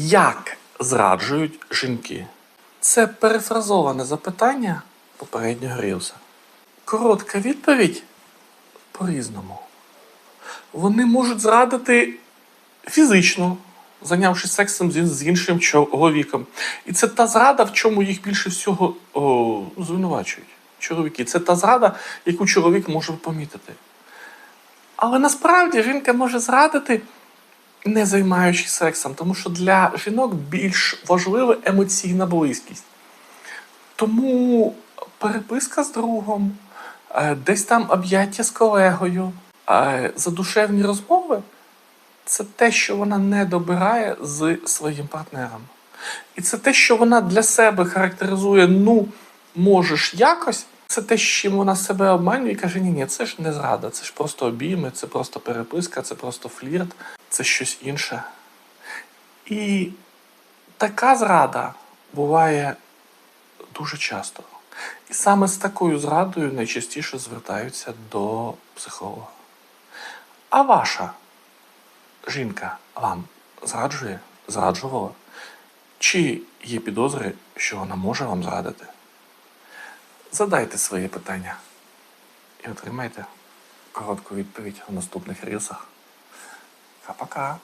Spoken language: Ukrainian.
Як зраджують жінки? Це перефразоване запитання попереднього рілса. Коротка відповідь по-різному. Вони можуть зрадити фізично, зайнявшись сексом з іншим чоловіком. І це та зрада, в чому їх більше всього о, звинувачують. Чоловіки. Це та зрада, яку чоловік може помітити. Але насправді жінка може зрадити, не займаючись сексом, тому що для жінок більш важлива емоційна близькість. Тому переписка з другом, е, десь там об'яття з колегою, е, задушевні розмови це те, що вона не добирає з своїм партнером. І це те, що вона для себе характеризує, ну, можеш якось. Це те, з чим вона себе обманює і каже: ні, ні, це ж не зрада, це ж просто обійми, це просто переписка, це просто флірт, це щось інше. І така зрада буває дуже часто. І саме з такою зрадою найчастіше звертаються до психолога. А ваша жінка вам зраджує, зраджувала? Чи є підозри, що вона може вам зрадити? Задайте своє питання і отримайте коротку відповідь у наступних рілсах. Пока-пока.